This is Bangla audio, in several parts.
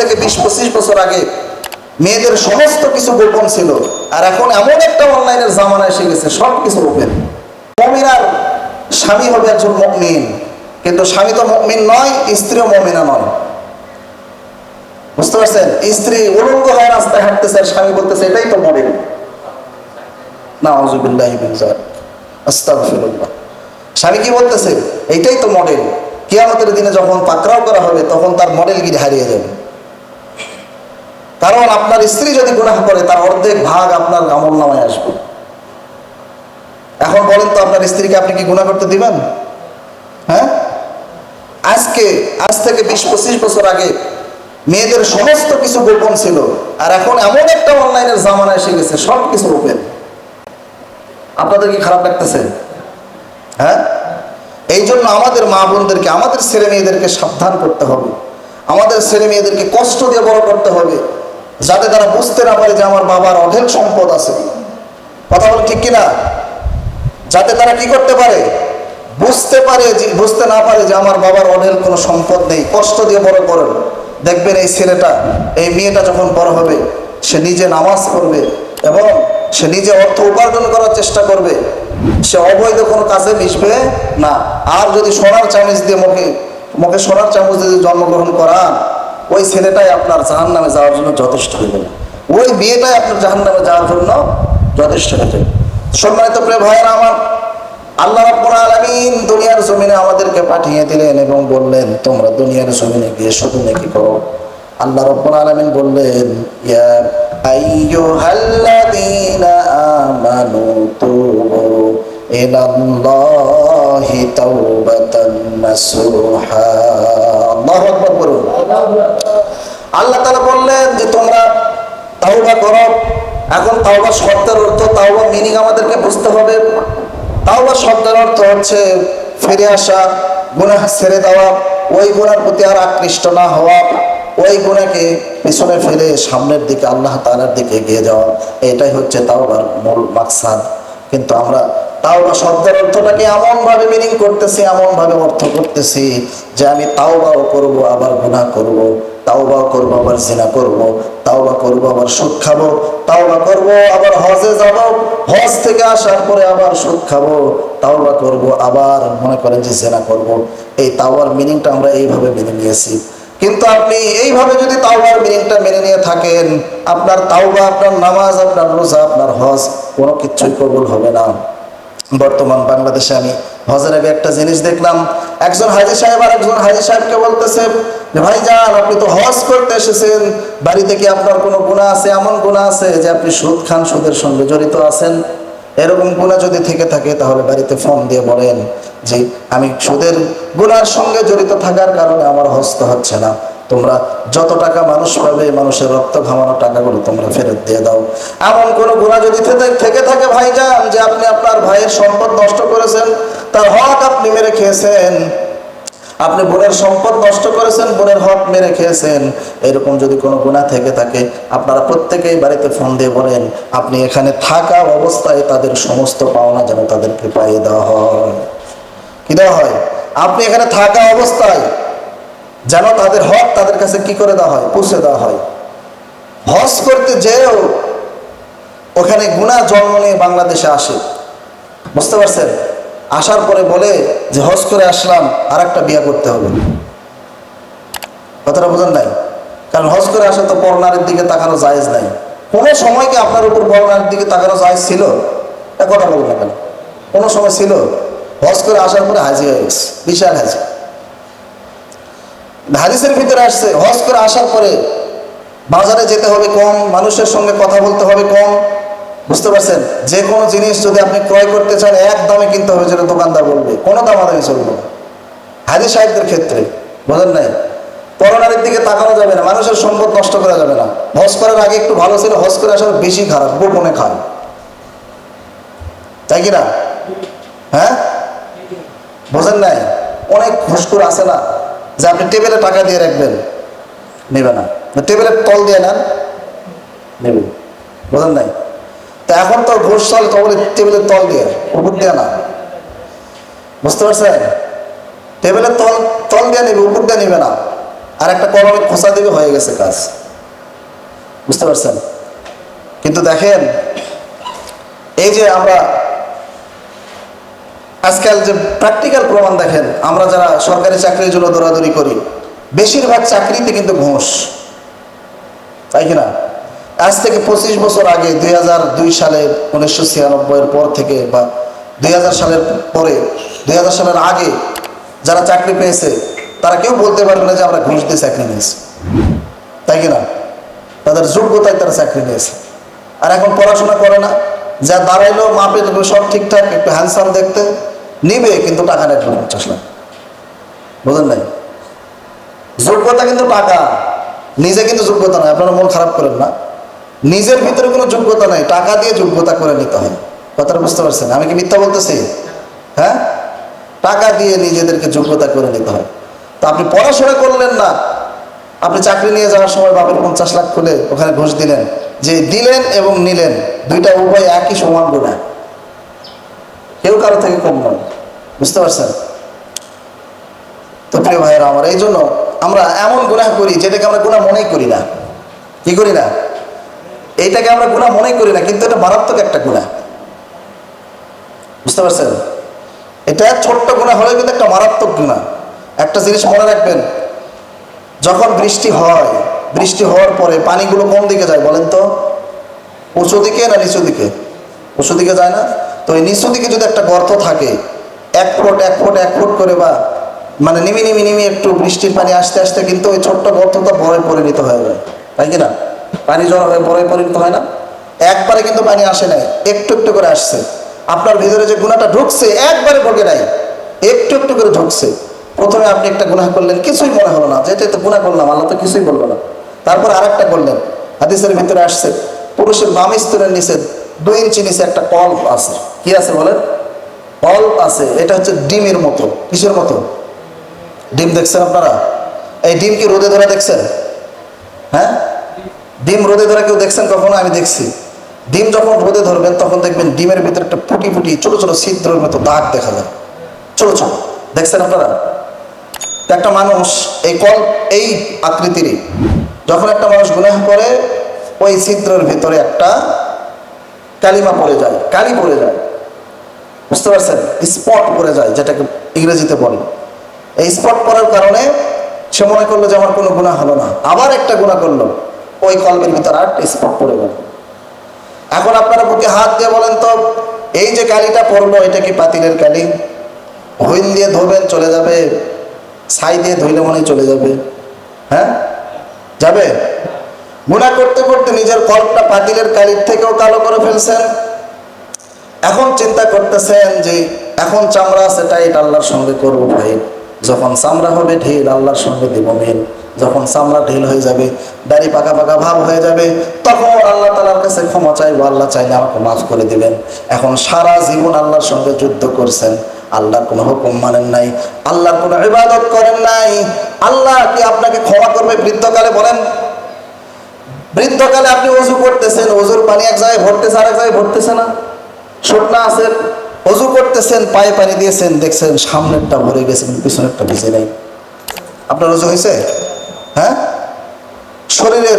থেকে বিশ, পঁচিশ বছর আগে মেয়েদের সমস্ত কিছু গোপন ছিল। আর এখন এমন একটা অনলাইনের জামানা এসে গেছে, সব কিছু ওপেন মমিনার স্বামী হবে একজন মমিন। কিন্তু স্বামী তো মমিন নয়, স্ত্রীও মমিনা নয়। বুঝতে পারছেন? স্ত্রী উলঙ্গ হয় রাস্তায় হাঁটতেছে স্বামী বলতেছে, এটাই তো মডেল না আউজুবিল্লাহি স্বামী কি বলতেছে? এইটাই তো মডেল। কিয়ামতের দিনে যখন পাকড়াও করা হবে, তখন তার মডেল মডেলগিরি হারিয়ে যাবে। কারণ আপনার স্ত্রী যদি গুনাহ করে, তার অর্ধেক ভাগ আপনার আমল নামায় আসবে। এখন বলেন তো, আপনার স্ত্রীকে আপনি কি গুনাহ করতে দিবেন? হ্যাঁ? আজকে, আজ থেকে বিশ, পঁচিশ বছর আগে মেয়েদের সমস্ত কিছু গোপন ছিল, আর এখন এমন একটা অনলাইনের জামানা এসে গেছে, সব কিছু ওপেন আপনাদের কি খারাপ লাগতেছে? হ্যাঁ? এই জন্য আমাদের মা বোনদেরকে, আমাদের ছেলে মেয়েদেরকে সাবধান করতে হবে। আমাদের ছেলে মেয়েদেরকে কষ্ট দিয়ে বড় করতে হবে। যাতে তারা বুঝতে না পারে যে আমার বাবার অঢেল সম্পদ আছে। কথা বলে ঠিক কিনা? যাতে তারা কি করতে পারে? বুঝতে পারে বুঝতে না পারে যে আমার বাবার অঢেল কোনো সম্পদ নেই। কষ্ট দিয়ে বড় করেন। দেখবেন এই ছেলেটা, এই মেয়েটা যখন বড় হবে, সে নিজে নামাজ পড়বে এবং সে নিজে অর্থ উপার্জন করার চেষ্টা করবে। সে অবৈধ কোনো কাজে মিশবে না। আর যদি সোনার চামচ দিয়ে মুখে মুখে সোনার চামচ দিয়ে জন্মগ্রহণ করান ওই ছেলেটাই আপনার জাহান নামে যাওয়ার জন্য যথেষ্ট হয়ে যাবে ওই বিয়েটাই আপনার জাহান নামে যাওয়ার জন্য যথেষ্ট হয়ে যাবে সম্মানিত প্রিয় ভাইয়েরা আমার, আল্লাহ আলামিন দুনিয়ার জমিনে আমাদেরকে পাঠিয়ে দিলেন এবং বললেন, তোমরা দুনিয়ার জমিনে গিয়ে শুধু নাকি করো। আল্লাহ রাব্বুল আলামিন বললেন, ইয়া আইয়ুহাল্লাযীনা আমানু তুবু ইলাল্লাহি তাওবাতান নাসুহা। আল্লাহু আকবার আল্লাহ তাআলা বললেন যে, তোমরা তাওবা করো। এখন তাওবা শব্দের অর্থ, তাওবা মিনিং আমাদেরকে বুঝতে হবে। তাওবা শব্দের অর্থ হচ্ছে ফিরে আসা, গুনাহ ছেড়ে দেওয়া, ওই গুনার প্রতি আর আকৃষ্ট না হওয়া, ওই গুণাকে পিছনে ফেলে সামনের দিকে, আল্লাহ তালার দিকে এগিয়ে যাওয়া। এটাই হচ্ছে তাওবার মূল মাকসাদ। কিন্তু আমরা তাওবা শব্দের অর্থটাকে এমন ভাবে মিনিং করতেছি এমন ভাবে অর্থ করতেছি যে আমি তাওবাও করব, আবার গুনাহ করব তাওবা করব, আবার জিনা করব, তাওবা করব, আবার সুদ খাব, তাওবা করব, আবার হজে যাব, হজ থেকে আসার পরে আবার সুদ খাব, তাওবা করব, আবার মনে করেন যে জেনা করব। এই তাওবার মিনিংটা আমরা এইভাবে মেনে নিয়েছি। কিন্তু আপনি এইভাবে যদি তাওবার মিনিংটা মেনে নিয়ে থাকেন, আপনার তাওবা, আপনার নামাজ, আপনার রোজা, আপনার হজ কোনো কিছুই কবুল হবে না। বর্তমান বাংলাদেশে আমি হজের আগে একটা জিনিস দেখলাম, একজন হাজি সাহেব আর একজন হাজি সাহেবকে বলতেছে ভাই যান, আপনি তো হজ করতে এসেছেন, বাড়িতে কি আপনার কোনো গুণা আছে? এমন গুণা আছে যে, আপনি সুদ খান, সুদের সঙ্গে জড়িত আছেন? এরকম গুণা যদি থেকে থাকে, তাহলে বাড়িতে ফোন দিয়ে বলেন যে, আমি সুদের গুণার সঙ্গে জড়িত থাকার কারণে আমার হস্ত হচ্ছে না। তোমরা যত টাকা মানুষ পাবে, মানুষের রক্ত ঘামানো টাকাগুলো তোমরা ফেরত দিয়ে দাও। এমন কোনো গুণা যদি থেকে- থেকে থাকে ভাইজান, যে আপনি আপনার ভাইয়ের সম্পদ নষ্ট করেছেন, তার হক আপনি মেরে খেয়েছেন। আপনি বোনের সম্পদ নষ্ট করেছেন, বোনের হক মেরে খেয়েছেন। এরকম যদি কোনো গুণা থেকে থাকে, আপনারা প্রত্যেকেই বাড়িতে ফোন দিয়ে বলেন, আপনি এখানে থাকা অবস্থায় তাদের সমস্ত পাওনা যেন তাদেরকে পাইয়ে দেওয়া হয়। কি দেওয়া হয়? আপনি এখানে থাকা অবস্থায় যেন তাদের হক তাদের কাছে কি করে দেওয়া হয়? পৌঁছে দেওয়া হয়। হজ করতে যেও ওখানে গুণা জন্ম নিয়ে বাংলাদেশে আসে। বুঝতে পারছেন? আসার পরে বলে যে, হজ করে আসলাম আর একটা বিয়ে করতে হবে। কথাটা বোঝেন নাই? কারণ হজ করে আসা তো পরনারের দিকে তাকানো জায়েজ নাই। কোনো সময় কি আপনার উপর পরনারের দিকে তাকানো জায়েজ ছিল? কথা বলব না কেন কোনো সময় ছিল? হজ করে আসার পরে হাজি হয়ে গেছে, বিশাল হাজি। হাদিসের ভিতরে আসছে, হজ করে আসার পরে বাজারে যেতে হবে কম, মানুষের সঙ্গে কথা বলতে হবে কম। বুঝতে পারছেন? যে কোনো জিনিস যদি আপনি ক্রয় করতে চান, এক দামে কিনতে হবে যেটা দোকানদার বলবে। কোনো দাম দামাদামি চলবে না। হাজি সাহেবদের ক্ষেত্রে, বোঝেন নাই? করোনার দিকে তাকানো যাবে না, মানুষের সম্পদ নষ্ট করা যাবে না। হজ করার আগে একটু ভালো ছিল, হজ করে আসার বেশি খারাপ, গোপনে খান। তাই কি না? হ্যাঁ? বোঝেন নাই? অনেক ঘুষখোর আছে না? যে আপনি টেবিলে টাকা দিয়ে রাখবেন, নেবে না। টেবিলের তল দিয়ে নেন, নেবে। বোঝেন নাই? তা এখন তো ঘুষ চল তখন টেবিলের তল দিয়ে, উপর দিয়ে না। বুঝতে পারছেন? টেবিলের তল তল দিয়ে নেবে, উপর দিয়ে নেবে না। আর একটা কলমে খোঁচা দিবে, হয়ে গেছে কাজ। বুঝতে পারছেন? কিন্তু দেখেন, এই যে আমরা আজকাল যে প্র্যাকটিক্যাল প্রমাণ দেখেন, আমরা যারা সরকারি চাকরির জন্য দৌড়াদৌড়ি করি, বেশিরভাগ চাকরিতে কিন্তু ঘুষ। তাই কিনা আজ থেকে পঁচিশ বছর আগে দুই হাজার দুই সালে উনিশশো ছিয়ানব্বইয়ের পর থেকে বা দুই হাজার সালের পরে, দুই হাজার সালের আগে যারা চাকরি পেয়েছে, তারা কেউ বলতে পারবে না যে আমরা ঘুষ দিয়ে চাকরি নিয়েছি। তাই কিনা তাদের যোগ্যতায় তারা চাকরি নিয়েছে। আর এখন পড়াশোনা করে না, যা দাঁড়াইলো, মাপে সব ঠিকঠাক, একটু হ্যান্ডসাম দেখতে। নিবে, কিন্তু টাকা না, পঞ্চাশ লাখ। বুঝলেন নাই? যোগ্যতা কিন্তু টাকা। নিজে কিন্তু যোগ্যতা নয় আপনারা মন খারাপ করেন না। নিজের ভিতরে কোনো যোগ্যতা নাই, টাকা দিয়ে যোগ্যতা করে নিতে হয়। কথাটা বুঝতে পারছেন? আমি কি মিথ্যা বলতেছি? হ্যাঁ? টাকা দিয়ে নিজেদেরকে যোগ্যতা করে নিতে হয়। তো আপনি পড়াশোনা করলেন না, আপনি চাকরি নিয়ে যাওয়ার সময় বাপের পঞ্চাশ লাখ খুলে ওখানে ঘুষ দিলেন। যে দিলেন এবং নিলেন, দুইটা উভয় একই সমান গুণা। কেউ কারও থেকে কম নয়। বুঝতে পারছেন? তো প্রিয় ভাইয়েরা, আমার এই জন্য আমরা এমন গুনাহ করি যেটাকে আমরা গুণা মনেই করি না। কি করি না? এইটাকে আমরা গুণা মনেই করি না, কিন্তু এটা মারাত্মক একটা গুণা বুঝতে পারছেন? এটা ছোট্ট গুণা হলেও কিন্তু একটা মারাত্মক গুণা একটা জিনিস মনে রাখবেন, যখন বৃষ্টি হয়, বৃষ্টি হওয়ার পরে পানিগুলো কোন দিকে যায় বলেন তো? উঁচু দিকে না নিচু দিকে? উঁচু দিকে যায় না? তো এই নিচু দিকে যদি একটা গর্ত থাকে, এক ফুট এক ফুট এক ফুট করে বা মানে নিমি নিমি নিমি একটু বৃষ্টির পানি আসতে আসতে কিন্তু ওই ছোট্ট গর্তটা বড়ে পরিণত হয়ে যায়। তাই কি না? পানি জড়ো হয়ে বড়ে পরিণত হয় না? একবারে কিন্তু পানি আসে নাই, একটু একটু করে আসছে। আপনার ভিতরে যে গুণাটা ঢুকছে, একবারে ঢোকে নাই, একটু একটু করে ঢুকছে। প্রথমে আপনি একটা গুনাহ করলেন, কিছুই মনে হলো না। যে তো গুনাহ করলাম, আল্লাহ তো কিছুই বলল না। তারপর আরেকটা করলেন। হাদিসের ভিতরে আসছে, পুরুষের বাম স্তরের নিচে দুই ইঞ্চি নিচে একটা কল্প আছে। কি আছে বলেন? কল্প আছে। এটা হচ্ছে ডিমের মতো। কিসের মতো? ডিম দেখছেন আপনারা? এই ডিম কি রোদে ধরা দেখছেন? হ্যাঁ? ডিম রোদে ধরা কেউ দেখছেন কখনো? আমি দেখছি। ডিম যখন রোদে ধরবেন, তখন দেখবেন ডিমের ভিতরে একটা ফুটি ফুটি ছোট ছোট ছিদ্রের মতো দাগ দেখা যায়। ছোট ছোট। দেখছেন আপনারা? একটা মানুষ এই কল, এই আকৃতিরই, যখন একটা মানুষ গুনাহ করে, ওই ছিদ্রের ভিতরে একটা কালিমা পড়ে যায়, কালি পড়ে যায়। বুঝতে পারছেন? স্পট পড়ে যায়, যেটাকে ইংরেজিতে বলে। এই স্পট পড়ার কারণে সে মনে করল যে আমার কোনো গুণা হলো না। আবার একটা গুণা করল। ওই কলমের ভিতর আর একটা স্পট পড়ে গেল। এখন আপনারা বুকে হাত দিয়ে বলেন তো, এই যে কালিটা পড়ল, এটা কি পাতিলের কালি? হুইল দিয়ে ধোবেন চলে যাবে। ছাই দিয়ে ধুইলে মনে চলে যাবে। হ্যাঁ? যাবে? গুণা করতে করতে নিজের কল্পটা পাতিলের কালির থেকেও কালো করে ফেলছেন। এখন চিন্তা করতেছেন যে এখন চামড়া আছে টাইট আল্লাহর সঙ্গে করব ভাই। যখন চামড়া হবে ঢিল আল্লাহর সঙ্গে দিব মিল যখন চামড়া ঢিল হয়ে যাবে, দাড়ি পাকা পাকা ভাব হয়ে যাবে, তখন আল্লাহ তালার কাছে ক্ষমা চাইব, আল্লাহ চাইলে আমাকে মাফ করে দিবেন। এখন সারা জীবন আল্লাহর সঙ্গে যুদ্ধ করছেন। আল্লাহর কোনো হুকুম মানেন নাই, আল্লাহর কোনো ইবাদত করেন নাই। আল্লাহ কি আপনাকে ক্ষমা করবে বৃদ্ধকালে বলেন? বৃদ্ধকালে আপনি অজু করতেছেন, অজুর পানি এক জায়গায় ভরতেছে আর এক জায়গায় ভরতেছে না। শুকনা আছেন, অজু করতেছেন, পায়ে পানি দিয়েছেন, দেখছেন সামনেরটা ভরে গেছে পিছনেরটা ভিজে নেই। আপনার অজু হয়েছে? হ্যাঁ? শরীরের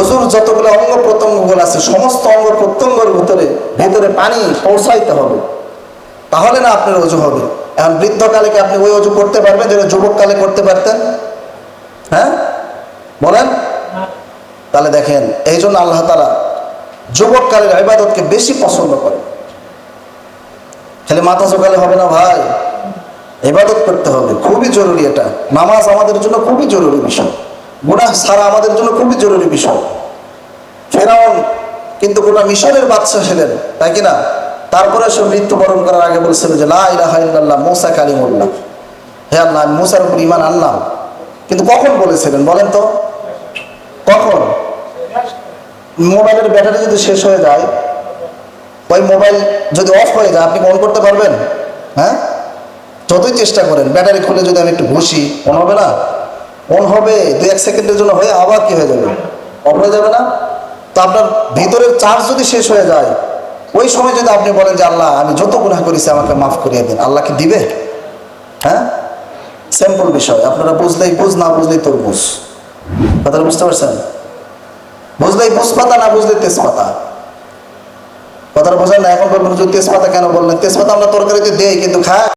অজুর যতগুলো অঙ্গ প্রত্যঙ্গগুলো আছে, সমস্ত অঙ্গ প্রত্যঙ্গের ভিতরে ভিতরে পানি পৌঁছাইতে হবে। তাহলে না আপনার অজু হবে। এখন বৃদ্ধকালে কি আপনি ওই অজু করতে পারবেন যেটা যুবককালে করতে পারতেন? হ্যাঁ? বলেন। তাহলে দেখেন, এই জন্য আল্লাহ তালা যুবককালের ইবাদতকে বেশি পছন্দ করে। খালি মাথা চোখালে হবে না ভাই? ইবাদত করতে হবে, খুবই জরুরি এটা। নামাজ আমাদের জন্য খুবই জরুরি বিষয়। গুনাহ ছাড়া আমাদের জন্য খুবই জরুরি বিষয়। ফেরাউন কিন্তু গোটা মিশরের বাচ্চা ছিলেন, তাই কিনা তারপরে সে মৃত্যুবরণ করার আগে বলছিল যে, লা ইলাহা ইল্লাল্লাহ, মুসা কালিমুল্লাহ। হে আল্লাহ মুসার উপর ইমান আনলাম। কিন্তু কখন বলেছিলেন বলেন তো? কখন? মোবাইলের ব্যাটারি যদি শেষ হয়ে যায়, ওই মোবাইল যদি অফ হয়ে যায়, আপনি অন করতে পারবেন? হ্যাঁ? যতই চেষ্টা করেন, ব্যাটারি খুলে যদি আমি একটু ঘুষি অন হবে না? অন হবে দু এক সেকেন্ডের জন্য হয়ে আবার কি হয়ে যাবে? অফ হয়ে যাবে না? তো আপনার ভিতরের চার্জ যদি শেষ হয়ে যায়, ওই সময় যদি আপনি বলেন যে, আল্লাহ, আমি যত গুনাহ করেছি, আমাকে মাফ করিয়ে দিন। আল্লাহ কি দিবে? হ্যাঁ? সিম্পল বিষয়। আপনারা বুঝলেই বুঝ, না বুঝলেই তরমুজ। কথাটা বুঝতে পারছেন? বুঝলে পুষ্পাতা পাতা না বুঝলে তেজপাতা? কথাটা বোঝেন না? এখন বলবেন তেজপাতা কেন বললেন? তেজপাতা আমরা তরকারিতে দেই, কিন্তু খায়